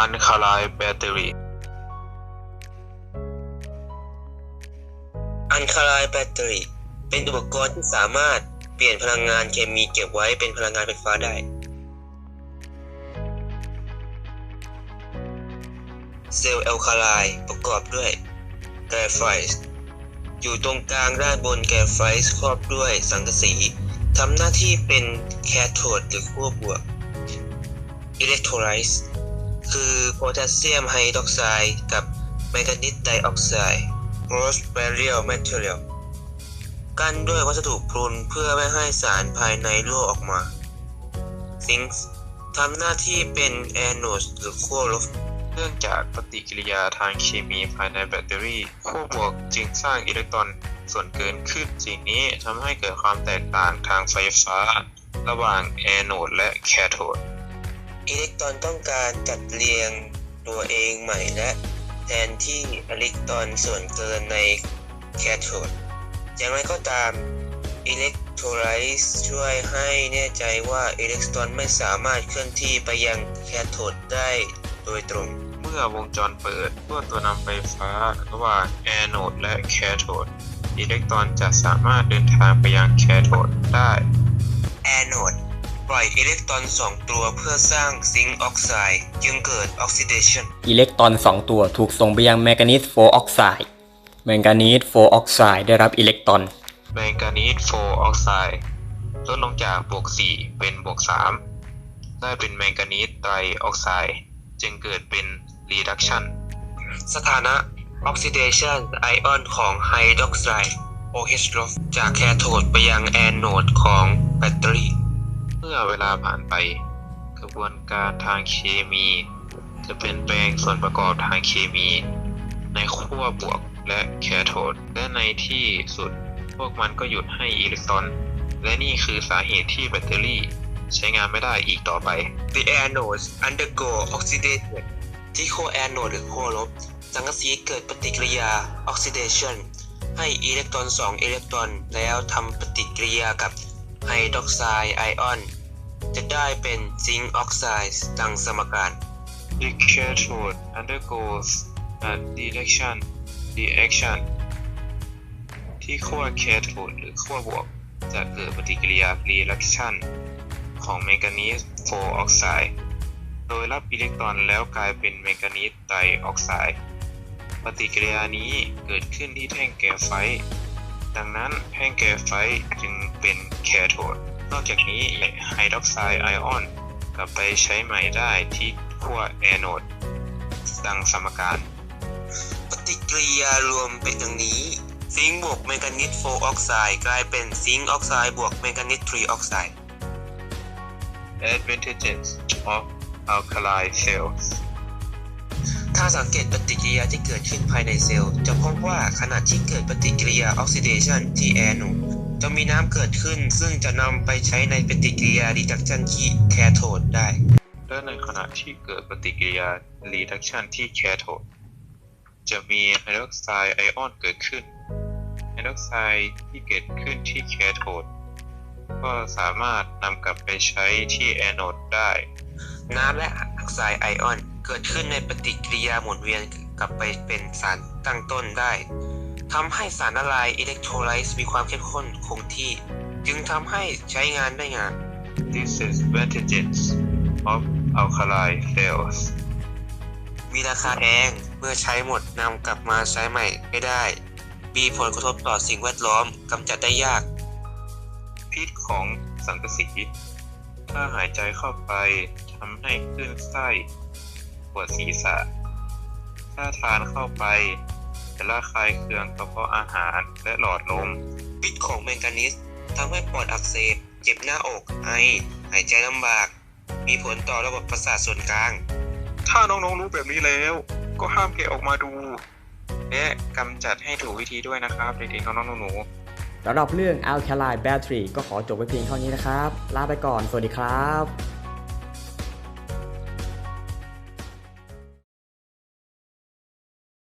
alkaline battery อันคาไลแบตเตอรี่เป็นอุปกรณ์ที่สามารถเปลี่ยนพลังงานเคมีเก็บไว้เป็นพลังงานไฟฟ้าได้ เซลล์แอลคาไลน์ประกอบด้วยแกรไฟต์อยู่ตรงกลางด้านบนแกรไฟต์ครอบด้วยสังกะสีทำหน้าที่เป็นแคโทดหรือขั้วบวกอิเล็กโทรไลซ์ คือโพแทสเซียมไฮดรอกไซด์กับแมงกานีสไดออกไซด์ Gross Barrier Material กันด้วยวัสดุพรุนเพื่อไม่ให้สารภายในรั่วออกมา Zinc ทำหน้าที่เป็นแอนโนดหรือขั้วลบเนื่องจากปฏิกิริยาทางเคมีภายในแบตเตอรี่ขั้วบวกจึงสร้างอิเล็กตรอนส่วนเกินขึ้นสิ่งนี้ทำให้เกิดความแตกต่างทางไฟฟ้า ระหว่างแอนโนดและแคโทด อิเล็กตรอนต้องการจัดเรียงตัวเองใหม่และแทนที่อิเล็กตรอนส่วนเกินในแคโทดอย่างไรก็ตามอิเล็กโทรไลซ์ช่วยให้แน่ใจว่าอิเล็กตรอนไม่สามารถเคลื่อนที่ไปยังแคโทดได้โดยตรง เมื่อวงจรเปิดขั้วตัวนำไฟฟ้าระหว่างแอนโนดและแคโทดอิเล็กตรอนจะสามารถเดินทางไปยังแคโทดได้แอนโนด ปล่อยอิเล็กตรอนสองตัวเพื่อสร้างซิงค์ออกไซด์จึงเกิดออกซิเดชันอิเล็กตรอน 2 ตัวถูกส่งไปยังแมงกานีสโฟออกไซด์แมงกานีสโฟออกไซด์ได้รับอิเล็กตรอน แมงกานีสโฟออกไซด์ลดลงจากบวก 4 เป็นบวก 3 ได้เป็นแมงกานีสไตรออกไซด์จึงเกิดเป็น reduction สถานะออกซิเดชันไอออนของไฮดรอกไซด์ OH ลบจากแคโทดไปยังแอนโนดของแบตเตอรี่ เวลาผ่านไป กระบวนการทางเคมี จะเปลี่ยนแปลงส่วนประกอบทางเคมี ในขั้วบวกและแคโทดและในที่สุดพวกมันก็หยุดให้อิเล็กตรอน และนี่คือสาเหตุที่แบตเตอรี่ใช้งานไม่ได้อีกต่อไป The anodes undergo oxidation ที่ขั้วแอนโนดหรือขั้วลบสังกะสีเกิดปฏิกิริยา oxidation ให้อิเล็กตรอน2อิเล็กตรอน แล้วทำปฏิกิริยากับไฮดรอกไซด์ไอออน จะได้เป็นซิงค์ออกไซด์ดังสมการ The cathode undergoes a reaction reaction ที่ขั้วแคโทดหรือขั้วบวก จะเกิดปฏิกิริยา reduction ของแมงกานีสโฟออกไซด์โดยรับอิเล็กตรอนแล้วกลายเป็นแมงกานีสไตรออกไซด์ปฏิกิริยานี้เกิดขึ้นที่แท่งแกรไฟต์ดังนั้นแท่งแกรไฟต์จึงเป็นแคโทด นอกจากนี้ไฮดรอกไซด์ไอออนกลับไปใช้ใหม่ได้ที่ขั้วแอนโนดดังสมการ ปฏิกิริยารวมเป็นดังนี้ ซิงค์บวกแมงกานีสโฟออกไซด์กลายเป็นซิงค์ออกไซด์บวกแมงกานีสทรีออกไซด์ advantages of alkaline cells ถ้าสังเกตปฏิกิริยาที่เกิดขึ้นภายในเซลล์ จะพบว่าขณะที่เกิดปฏิกิริยาออกซิเดชันที่แอนโนด จะมีน้ำเกิดขึ้น ซึ่งจะนำไปใช้ในปฏิกิริยารีดักชันที่แคโทดได้ และในขณะที่เกิดปฏิกิริยา reduction ที่แคโทดจะมีไฮดรอกไซด์ไอออนเกิดขึ้นไฮดรอกไซด์ที่เกิดขึ้นที่แคโทดก็สามารถนำกลับไปใช้ที่แอนโนดได้ น้ำและออกไซด์ไอออนเกิดขึ้นในปฏิกิริยาหมุนเวียนกลับไปเป็นสารตั้งต้นได้ ทำให้สารละลายอิเล็กโทรไลซ์มีความเข้มข้นคงที่ จึงทำให้ใช้งานได้งาน disadvantages of alkaline cells มีราคาแพงเมื่อใช้หมดนำกลับมาใช้ใหม่ไม่ได้ มีผลกระทบต่อสิ่งแวดล้อมกำจัดได้ยาก พิษของสังกะสีถ้าหายใจเข้าไปทำให้คลื่นไส้ปวดศีรษะ ถ้าทานเข้าไป จะระคายเคืองกระเพาะอาหารและหลอดลมพิษของแมงกานีสทำให้ปอดอักเสบ เจ็บหน้าอก ไอ หายใจลำบาก มีผลต่อระบบประสาทส่วนกลาง ถ้าน้องๆรู้แบบนี้แล้ว ก็ห้ามแกะออกมาดู และกำจัดให้ถูกวิธีด้วยนะครับ เด็กๆน้องๆหนูๆสำหรับเรื่อง Alkaline Battery ก็ขอจบไว้เพียงเท่านี้นะครับ ลาไปก่อน สวัสดีครับ